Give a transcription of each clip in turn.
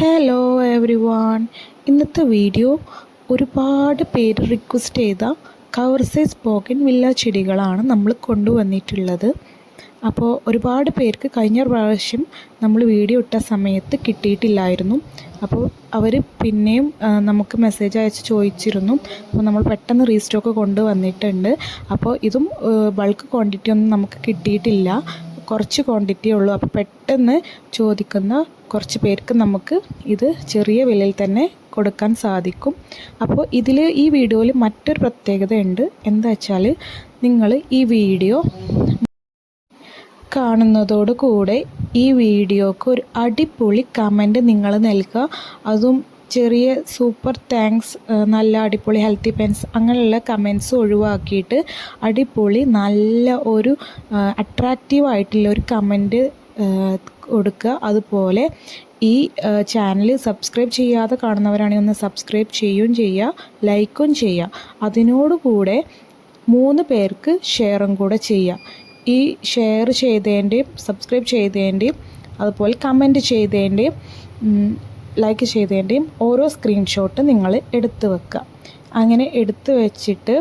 Hello everyone ഇന്നത്തെ video ഒരുപാട് പേര് റിക്വസ്റ്റ് ചെയ്ത കവർ സൈസ് പോക്കൻ വില്ല ചെടികളാണ് നമ്മൾ കൊണ്ടുവന്നിട്ടുള്ളത്. അപ്പോൾ ഒരുപാട് പേർക്ക് കഴിഞ്ഞ പ്രാവശ്യം നമ്മൾ വീഡിയോ ഇട്ട സമയത്ത് കിട്ടിയിട്ടില്ലായിരുന്നു. അപ്പോൾ അവർ പിന്നെയും നമുക്ക് മെസ്സേജ് അയച്ച് ചോദിച്ചിരുന്നു. അപ്പോൾ നമ്മൾ പെട്ടെന്ന് റീസ്റ്റോക്ക് കൊണ്ടുവന്നിട്ടുണ്ട്. അപ്പോൾ ഇതും ബൾക്ക് ക്വാണ്ടിറ്റി ഒന്നും നമുക്ക് കിട്ടിയിട്ടില്ല. കുറച്ച് ക്വാണ്ടിറ്റി ഉള്ളൂ. അപ്പോൾ പെട്ടെന്ന് ചോദിക്കുന്ന കുറച്ച് പേർക്ക് നമുക്ക് ഇത് ചെറിയ വിലയിൽ തന്നെ കൊടുക്കാൻ സാധിക്കും. അപ്പോൾ ഇതിൽ ഈ വീഡിയോയിൽ മറ്റൊരു പ്രത്യേകത ഉണ്ട് എന്താ വെച്ചാൽ നിങ്ങൾ ഈ വീഡിയോ കാണുന്നതോടുകൂടെ ഈ വീഡിയോക്ക് ഒരു അടിപൊളി കമന്റ് നിങ്ങൾ നൽകുക അതും ചെറിയ സൂപ്പർ താങ്ക്സ് നല്ല അടിപൊളി ഹെൽത്തി പെൻസ് അങ്ങനെയുള്ള കമൻസ് ഒഴിവാക്കിയിട്ട് അടിപൊളി നല്ല ഒരു അട്രാക്റ്റീവ് ആയിട്ടുള്ള ഒരു കമന്റ് കൊടുക്കുക. അതുപോലെ ഈ ചാനൽ സബ്സ്ക്രൈബ് ചെയ്യാതെ കാണുന്നവരാണെങ്കിൽ ഒന്ന് സബ്സ്ക്രൈബ് ചെയ്യുകയും ചെയ്യുക ലൈക്കും ചെയ്യുക. അതിനോടുകൂടെ മൂന്ന് പേർക്ക് ഷെയറും കൂടെ ചെയ്യുക. ഈ ഷെയർ ചെയ്തതിന്റെയും സബ്സ്ക്രൈബ് ചെയ്തതിന്റെയും അതുപോലെ കമന്റ് ചെയ്തതിന്റെയും ലൈക്ക് ചെയ്തതിന്റെയും ഓരോ സ്ക്രീൻഷോട്ട് നിങ്ങൾ എടുത്ത് വെക്കുക. അങ്ങനെ എടുത്തു വെച്ചിട്ട്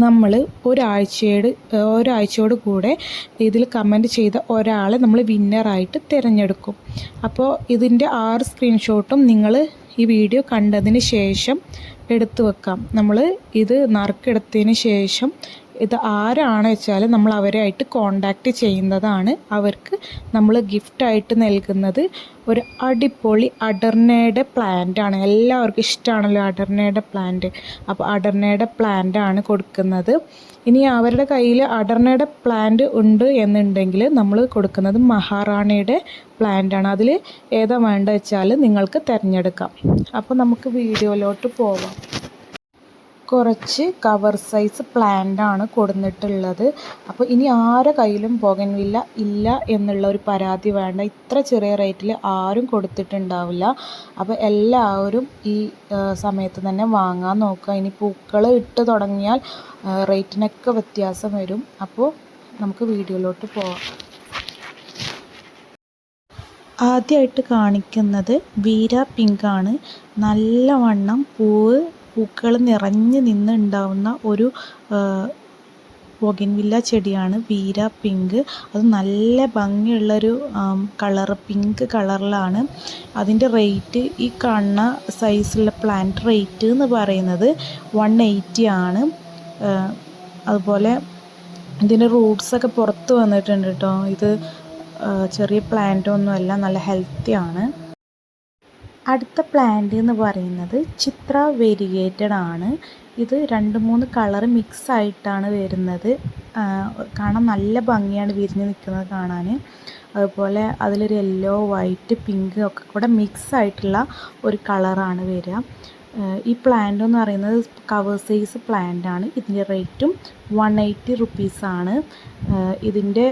നമ്മൾ ഒരാഴ്ചയോട് ഒരാഴ്ചയോട് കൂടെ ഇതിൽ കമന്റ് ചെയ്ത ഒരാളെ നമ്മൾ വിന്നറായിട്ട് തിരഞ്ഞെടുക്കും. അപ്പോൾ ഇതിന്റെ ആറ് സ്ക്രീൻഷോട്ടും നിങ്ങൾ ഈ വീഡിയോ കണ്ടതിന് ശേഷം എടുത്തു വെക്കാം. നമ്മൾ ഇത് നറുക്കെടുത്തതിന് ശേഷം ഇത് ആരാണ് വെച്ചാൽ നമ്മൾ അവരായിട്ട് കോണ്ടാക്റ്റ് ചെയ്യുന്നതാണ് അവർക്ക് നമ്മൾ ഗിഫ്റ്റായിട്ട് നൽകുന്നത്. ഒരു അടിപൊളി അഡർനയുടെ ആണ്. എല്ലാവർക്കും ഇഷ്ടമാണല്ലോ അഡർനയുടെ പ്ലാന്റ് അപ്പോൾ അഡർനയുടെ ആണ് കൊടുക്കുന്നത്. ഇനി അവരുടെ കയ്യിൽ അഡർനയുടെ പ്ലാന്റ് ഉണ്ട് എന്നുണ്ടെങ്കിൽ നമ്മൾ കൊടുക്കുന്നത് മഹാറാണിയുടെ ആണ്. അതിൽ ഏതാ വേണ്ട വെച്ചാൽ നിങ്ങൾക്ക് തിരഞ്ഞെടുക്കാം. അപ്പോൾ നമുക്ക് വീഡിയോയിലോട്ട് പോവാം. കുറച്ച് കവർ സൈസ് പ്ലാന്റ് ആണ് കൊടുത്തിട്ടുള്ളത് അപ്പോൾ ഇനി ആരെ കയ്യിലും ബോഗൻവില്ല ഇല്ല എന്നുള്ള ഒരു പരാതി വേണ്ട. ഇത്ര ചെറിയ റേറ്റിൽ ആരും കൊടുത്തിട്ടുണ്ടാവില്ല. അപ്പോൾ എല്ലാവരും ഈ സമയത്ത് തന്നെ വാങ്ങാൻ നോക്കുക. ഇനി പൂക്കൾ ഇട്ട് തുടങ്ങിയാൽ റേറ്റിനൊക്കെ വ്യത്യാസം വരും. അപ്പോൾ നമുക്ക് വീഡിയോയിലോട്ട് പോവാം. ആദ്യമായിട്ട് കാണിക്കുന്നത് വീര പിങ്കാണ്. നല്ലവണ്ണം പൂവ് പൂക്കൾ നിറഞ്ഞ് നിന്നുണ്ടാവുന്ന ഒരു ബൊഗൻവില്ല ചെടിയാണ്. വീര പിങ്ക്. അത് നല്ല ഭംഗിയുള്ളൊരു കളർ പിങ്ക് കളറിലാണ്. അതിന്റെ റേറ്റ് ഈ കാണുന്ന സൈസുള്ള പ്ലാന്റ് റേറ്റ് എന്ന് പറയുന്നത് വൺ എയ്റ്റി ആണ്. അതുപോലെ ഇതിന്റെ റൂട്ട്സൊക്കെ പുറത്ത് വന്നിട്ടുണ്ട് കേട്ടോ ഇത് ചെറിയ പ്ലാന്റ് ഒന്നുമല്ല നല്ല ഹെൽത്തി ആണ്. അടുത്ത പ്ലാന്റ് എന്ന് പറയുന്നത് ചിത്ര വേരിയേറ്റഡ് ആണ്. ഇത് രണ്ട് മൂന്ന് കളർ മിക്സ് ആയിട്ടാണ് വരുന്നത്. കാണാൻ നല്ല ഭംഗിയാണ് വിരിഞ്ഞ് നിൽക്കുന്നത് കാണാൻ. അതുപോലെ അതിലൊരു യെല്ലോ വൈറ്റ് പിങ്ക് ഒക്കെ കൂടെ മിക്സ് ആയിട്ടുള്ള ഒരു കളറാണ് വരിക. ഈ പ്ലാന്റ് എന്ന് പറയുന്നത് കവർ സൈസ് പ്ലാന്റ് ആണ്. ഇതിന്റെ റേറ്റും വൺ എയ്റ്റി റുപ്പീസാണ് ഇതിന്റെ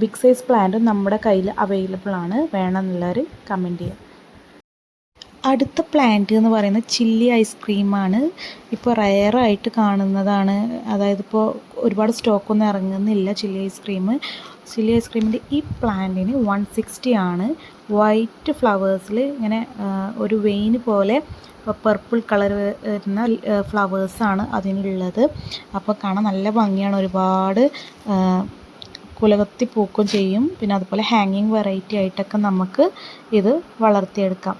ബിഗ് സൈസ് പ്ലാന്റും നമ്മുടെ കയ്യിൽ അവൈലബിൾ ആണ്. വേണമെന്നുള്ളവർ കമന്റ് ചെയ്യാം. അടുത്ത പ്ലാന്റ് എന്ന് പറയുന്നത് ചില്ലി ഐസ്ക്രീമാണ് ഇപ്പോൾ റയറായിട്ട് കാണുന്നതാണ്. അതായത് ഇപ്പോൾ ഒരുപാട് സ്റ്റോക്കൊന്നും ഇറങ്ങുന്നില്ല ചില്ലി ഐസ്ക്രീം ചില്ലി ഐസ്ക്രീമിന്റെ ഈ പ്ലാന്റിന് വൺ സിക്സ്റ്റി ആണ്. വൈറ്റ് ഫ്ലവേഴ്സിൽ ഇങ്ങനെ ഒരു വെയിൻ പോലെ പർപ്പിൾ കളർ വരുന്ന ഫ്ലവേഴ്സാണ് അതിനുള്ളത്. അപ്പോൾ കാണാൻ നല്ല ഭംഗിയാണ്. ഒരുപാട് കുലകത്തി പൂക്കും ചെയ്യും. പിന്നെ അതുപോലെ ഹാങ്ങിങ് വെറൈറ്റി ആയിട്ടൊക്കെ നമുക്ക് ഇത് വളർത്തിയെടുക്കാം.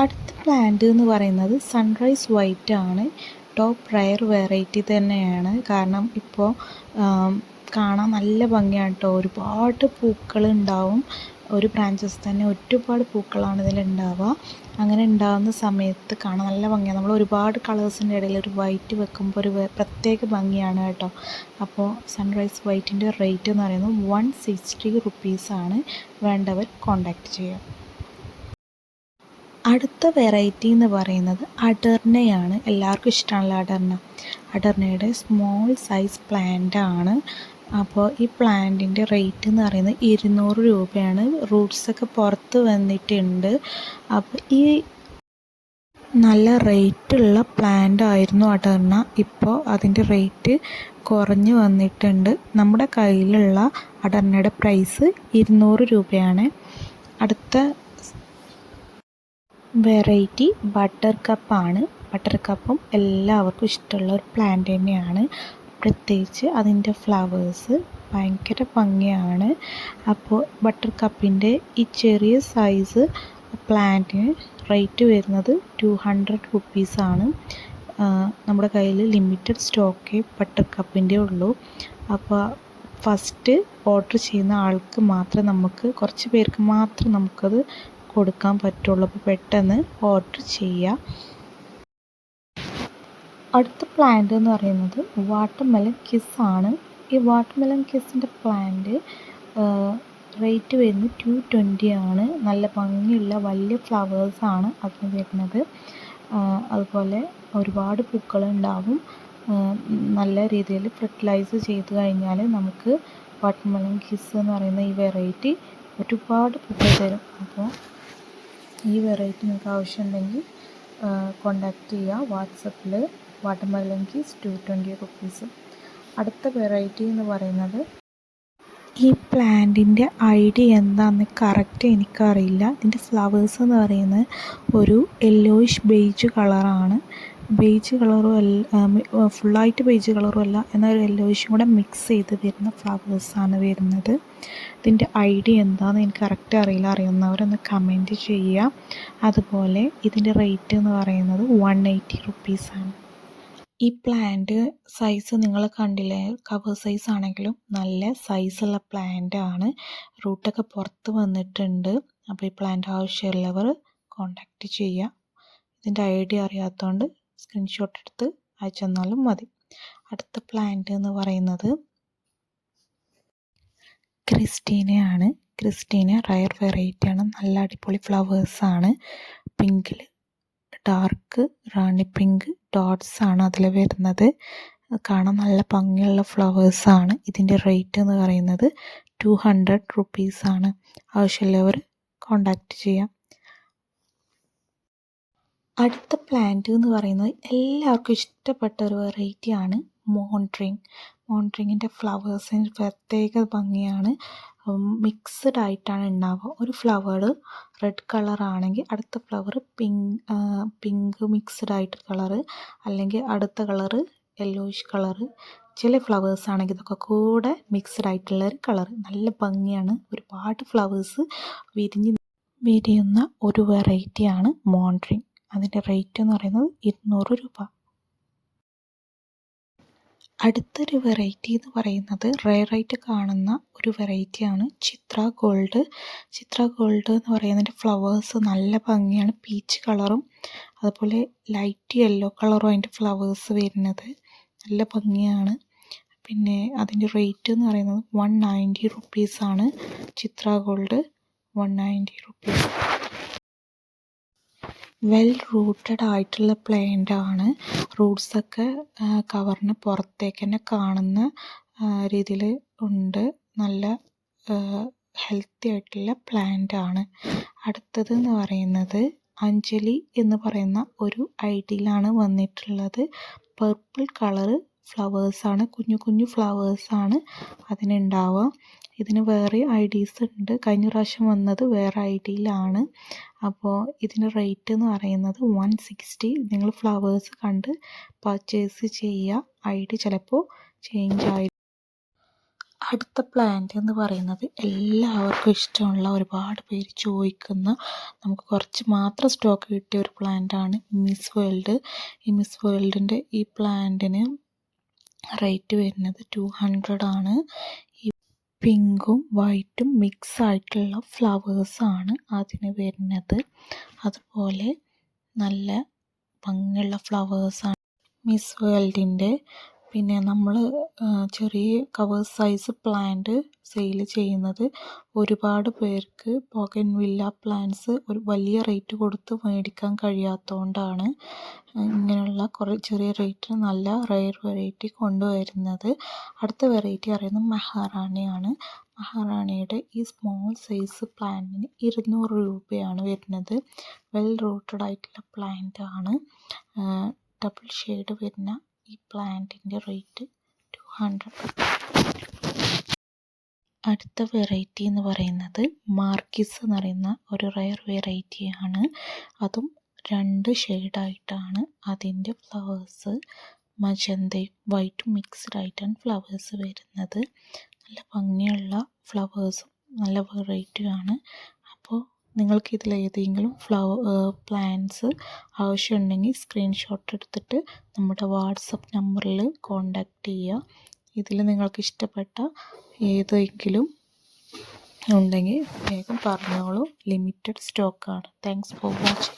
അടുത്ത പ്ലാന്റ് എന്ന് പറയുന്നത് സൺറൈസ് വൈറ്റ് ആണ്. ടോപ്പ് റയർ വെറൈറ്റി തന്നെയാണ്. കാരണം ഇപ്പോൾ കാണാൻ നല്ല ഭംഗിയാണ് കേട്ടോ ഒരുപാട് പൂക്കൾ ഉണ്ടാവും. ഒരു ബ്രാഞ്ചസ് തന്നെ ഒരുപാട് പൂക്കളാണ് ഇതിൽ ഉണ്ടാവുക. അങ്ങനെ ഉണ്ടാകുന്ന സമയത്ത് കാണാൻ നല്ല ഭംഗിയാണ് നമ്മൾ ഒരുപാട് കളേഴ്സിന്റെ ഇടയിൽ ഒരു വൈറ്റ് വെക്കുമ്പോൾ ഒരു പ്രത്യേക ഭംഗിയാണ് കേട്ടോ. അപ്പോൾ സൺറൈസ് വൈറ്റിന്റെ റേറ്റ് എന്ന് പറയുന്നത് വൺ സിക്സ്റ്റി റുപ്പീസാണ് വേണ്ടവർ കോണ്ടാക്ട് ചെയ്യാം. അടുത്ത വെറൈറ്റി എന്ന് പറയുന്നത് അടർനയാണ് എല്ലാവർക്കും ഇഷ്ടമാണല്ലോ അടർന അടർനയുടെ സ്മോൾ സൈസ് പ്ലാന്റ് ആണ്. അപ്പോൾ ഈ പ്ലാന്റിന്റെ റേറ്റ് എന്ന് പറയുന്നത് ഇരുന്നൂറ് രൂപയാണ്. റൂട്ട്സൊക്കെ പുറത്ത് വന്നിട്ടുണ്ട്. അപ്പോൾ ഈ നല്ല റേറ്റുള്ള പ്ലാന്റ് ആയിരുന്നു അടർന ഇപ്പോൾ അതിന്റെ റേറ്റ് കുറഞ്ഞു വന്നിട്ടുണ്ട്. നമ്മുടെ കയ്യിലുള്ള അടർനയുടെ പ്രൈസ് ഇരുന്നൂറ് രൂപയാണ്. അടുത്ത വെറൈറ്റി ബട്ടർ കപ്പാണ്. ബട്ടർ കപ്പും എല്ലാവർക്കും ഇഷ്ടമുള്ള ഒരു പ്ലാന്റ് തന്നെയാണ്. പ്രത്യേകിച്ച് അതിന്റെ ഫ്ലവേഴ്സ് ഭയങ്കര ഭംഗിയാണ്. അപ്പോൾ ബട്ടർ കപ്പിന്റെ ഈ ചെറിയ സൈസ് പ്ലാന്റിന് റേറ്റ് വരുന്നത് ടു ഹൺഡ്രഡ് റുപ്പീസാണ് നമ്മുടെ കയ്യിൽ ലിമിറ്റഡ് സ്റ്റോക്കേ ബട്ടർ കപ്പിന്റെ ഉള്ളൂ. അപ്പോൾ ഫസ്റ്റ് ഓർഡർ ചെയ്യുന്ന ആൾക്ക് മാത്രം നമുക്ക് കുറച്ച് പേർക്ക് മാത്രം നമുക്കത് കൊടുക്കാൻ പറ്റുള്ളൂ. അപ്പോൾ പെട്ടെന്ന് ഓർഡർ ചെയ്യുക അടുത്ത പ്ലാന്റ് എന്ന് പറയുന്നത് വാട്ടർമെലൺ കിസ് ആണ്. ഈ വാട്ടർമെലൺ കിസ്സിന്റെ പ്ലാന്റ് റേറ്റ് വരുന്നത് ടു ട്വന്റി ആണ്. നല്ല ഭംഗിയുള്ള വലിയ ഫ്ലവേഴ്സ് ആണ് അതിന് വരുന്നത്. അതുപോലെ ഒരുപാട് പൂക്കളുണ്ടാവും. നല്ല രീതിയിൽ ഫെർട്ടിലൈസ് ചെയ്ത് കഴിഞ്ഞാൽ നമുക്ക് വാട്ടർമെലൺ കിസ് എന്ന് പറയുന്ന ഈ വെറൈറ്റി ഒരുപാട് പൂക്കൾ തരും. അപ്പോൾ ഈ വെറൈറ്റി നിങ്ങൾക്ക് ആവശ്യമുണ്ടെങ്കിൽ കോണ്ടാക്ട് ചെയ്യുക വാട്സപ്പിൽ watermelon kiss two twenty rupees അടുത്ത വെറൈറ്റി എന്ന് പറയുന്നത് ഈ പ്ലാന്റിന്റെ ഐഡിയ എന്താണെന്ന് കറക്റ്റ് എനിക്കറിയില്ല. ഇതിന്റെ ഫ്ലവേഴ്സ് എന്ന് പറയുന്നത് ഒരു യെല്ലോയിഷ് ബെയ്ജ് കളറാണ് ബേജ് കളറും അല്ല ഫുള്ളായിട്ട് ബേജ് കളറും അല്ല. എന്നാൽ ഒരു കൂടെ മിക്സ് ചെയ്ത് വരുന്ന ഫ്ലവേഴ്സാണ് വരുന്നത്. ഇതിന്റെ ഐഡിയ എന്താണെന്ന് എനിക്ക് കറക്റ്റ് അറിയില്ല. അറിയുന്നവരൊന്ന് കമന്റ് ചെയ്യുക. അതുപോലെ ഇതിന്റെ റേറ്റ് എന്ന് പറയുന്നത് വൺ എയ്റ്റി റുപ്പീസാണ് ഈ പ്ലാന്റ് സൈസ് നിങ്ങൾ കണ്ടില്ലേ? കവർ സൈസ് ആണെങ്കിലും നല്ല സൈസുള്ള പ്ലാന്റ് ആണ്. റൂട്ടൊക്കെ പുറത്ത് വന്നിട്ടുണ്ട്. അപ്പോൾ ഈ പ്ലാന്റ് ആവശ്യമുള്ളവർ കോണ്ടാക്റ്റ് ചെയ്യുക. ഇതിന്റെ ഐഡിയ അറിയാത്തതുകൊണ്ട് സ്ക്രീൻഷോട്ട് എടുത്ത് അയച്ചു തന്നാലും മതി. അടുത്ത പ്ലാന്റ് എന്ന് പറയുന്നത് ക്രിസ്റ്റീനയാണ്. ക്രിസ്റ്റീന റയർ വെറൈറ്റിയാണ് നല്ല അടിപൊളി ഫ്ലവേഴ്സാണ് പിങ്കിൽ ഡാർക്ക് റാണി പിങ്ക് ഡോട്ട്സ് ആണ് അതിൽ വരുന്നത്. കാണാൻ നല്ല ഭംഗിയുള്ള ഫ്ലവേഴ്സാണ് ഇതിന്റെ റേറ്റ് എന്ന് പറയുന്നത് ടു ഹൺഡ്രഡ് റുപ്പീസാണ് ആവശ്യമുള്ളവർ കോണ്ടാക്റ്റ് ചെയ്യാം. അടുത്ത പ്ലാന്റ് എന്ന് പറയുന്നത് എല്ലാവർക്കും ഇഷ്ടപ്പെട്ട ഒരു വെറൈറ്റിയാണ് മോൺട്രിങ് മോൺട്രിങ്ങിന്റെ ഫ്ലവേഴ്സിന് പ്രത്യേക ഭംഗിയാണ്. മിക്സഡ് ആയിട്ടാണ് ഉണ്ടാവുക ഒരു ഫ്ലവർ റെഡ് കളർ ആണെങ്കിൽ അടുത്ത ഫ്ലവർ പിങ്ക് പിങ്ക് മിക്സ്ഡ് ആയിട്ട് കളറ് അല്ലെങ്കിൽ അടുത്ത കളറ് യെല്ലോയിഷ് കളറ് ചില ഫ്ലവേഴ്സ് ആണെങ്കിൽ ഇതൊക്കെ കൂടെ മിക്സ്ഡ് ആയിട്ടുള്ള ഒരു കളർ നല്ല ഭംഗിയാണ്. ഒരുപാട് ഫ്ലവേഴ്സ് വിരിഞ്ഞ് വിരിയുന്ന ഒരു വെറൈറ്റിയാണ് മോൺട്രിങ് അതിന്റെ റേറ്റ് എന്ന് പറയുന്നത് ഇരുന്നൂറ് രൂപ. അടുത്തൊരു വെറൈറ്റി എന്ന് പറയുന്നത് റയറായിട്ട് കാണുന്ന ഒരു വെറൈറ്റിയാണ് ചിത്ര ഗോൾഡ്. ചിത്ര ഗോൾഡ് എന്ന് പറയുന്നതിന്റെ ഫ്ലവേഴ്സ് നല്ല ഭംഗിയാണ്. പീച്ച് കളറും അതുപോലെ ലൈറ്റ് യെല്ലോ കളറും അതിന്റെ ഫ്ലവേഴ്സ് വരുന്നത് നല്ല ഭംഗിയാണ്. പിന്നെ അതിന്റെ റേറ്റ് എന്ന് പറയുന്നത് വൺ നയന്റി റുപ്പീസാണ് Chitra gold. One ninety rupees. Well rooted ആയിട്ടുള്ള പ്ലാന്റ് ആണ്. റൂട്ട്സൊക്കെ കവറിന് പുറത്തേക്ക് തന്നെ കാണുന്ന രീതിയിൽ ഉണ്ട്. നല്ല ഹെൽത്തി ആയിട്ടുള്ള പ്ലാന്റ് ആണ്. അടുത്തത് എന്ന് പറയുന്നത് അഞ്ജലി എന്ന് പറയുന്ന ഒരു ഐഡിയിലാണ് വന്നിട്ടുള്ളത്. പർപ്പിൾ കളറ് ഫ്ലവേഴ്സാണ് കുഞ്ഞു കുഞ്ഞു ഫ്ലവേഴ്സാണ് അതിനുണ്ടാവുക. ഇതിന് വേറെ ഐ ഡീസ് ഉണ്ട്. കഴിഞ്ഞ പ്രാവശ്യം വന്നത് വേറെ ഐ ഡിയിലാണ് അപ്പോൾ ഇതിന് റേറ്റ് എന്ന് പറയുന്നത് വൺ സിക്സ്റ്റി. നിങ്ങൾ ഫ്ലവേഴ്സ് കണ്ട് പർച്ചേസ് ചെയ്യുക ഐ ഡി ചിലപ്പോൾ ചേഞ്ച് ആയി അടുത്ത പ്ലാന്റ് എന്ന് പറയുന്നത് എല്ലാവർക്കും ഇഷ്ടമുള്ള ഒരുപാട് പേര് ചോദിക്കുന്ന നമുക്ക് കുറച്ച് മാത്രം സ്റ്റോക്ക് കിട്ടിയ ഒരു പ്ലാന്റാണ് മിസ് വേൾഡ് ഈ മിസ് വേൾഡിന്റെ ഈ പ്ലാന്റിന് റേറ്റ് വരുന്നത് ടു ഹൺഡ്രഡ് ആണ്. പിങ്കും വൈറ്റും മിക്സ് ആയിട്ടുള്ള ഫ്ലവേഴ്സാണ് അതിന് വരുന്നത്. അതുപോലെ നല്ല ഭംഗിയുള്ള ഫ്ലവേഴ്സാണ് മിസ് വേൾഡിന്റെ പിന്നെ നമ്മൾ ചെറിയ കവർ സൈസ് പ്ലാന്റ് സെയിൽ ചെയ്യുന്നത് ഒരുപാട് പേർക്ക് വില്ല പ്ലാന്റ്സ് ഒരു വലിയ റേറ്റ് കൊടുത്ത് മേടിക്കാൻ കഴിയാത്തതുകൊണ്ടാണ് ഇങ്ങനെയുള്ള കുറേ ചെറിയ റേറ്റ് നല്ല റെയർ വെറൈറ്റി കൊണ്ടുവരുന്നത്. അടുത്ത വെറൈറ്റി പറയുന്നത് മഹാറാണിയാണ്. മഹാറാണിയുടെ ഈ സ്മോൾ സൈസ് പ്ലാന്റിന് ഇരുന്നൂറ് രൂപയാണ് വരുന്നത്. വെൽ റൂട്ടഡ് ആയിട്ടുള്ള പ്ലാന്റ് ആണ്. ഡബിൾ ഷെയ്ഡ് വരുന്ന ഈ പ്ലാന്റിന്റെ റേറ്റ് ടു ഹൺഡ്രഡ് അടുത്ത വെറൈറ്റി എന്ന് പറയുന്നത് മാർക്കിസ് എന്ന് പറയുന്ന ഒരു റയർ വെറൈറ്റിയാണ് അതും രണ്ട് ഷെയ്ഡായിട്ടാണ് അതിന്റെ ഫ്ലവേഴ്സ് മജന്തയും വൈറ്റും മിക്സ്ഡ് ആയിട്ടാണ് ഫ്ലവേഴ്സ് വരുന്നത്. നല്ല ഭംഗിയുള്ള ഫ്ലവേഴ്സും നല്ല വെറൈറ്റിയാണ് അപ്പോൾ നിങ്ങൾക്ക് ഇതിൽ ഏതെങ്കിലും ഫ്ലവർ പ്ലാന്റ്സ് ആവശ്യമുണ്ടെങ്കിൽ സ്ക്രീൻഷോട്ട് എടുത്തിട്ട് നമ്മുടെ വാട്സപ്പ് നമ്പറിൽ കോൺടാക്റ്റ് ചെയ്യുക. ഇതിൽ നിങ്ങൾക്ക് ഇഷ്ടപ്പെട്ട ഏതെങ്കിലും ഉണ്ടെങ്കിൽ വേഗം പറഞ്ഞോളൂ. ലിമിറ്റഡ് സ്റ്റോക്കാണ് താങ്ക്സ് ഫോർ വാച്ചിങ്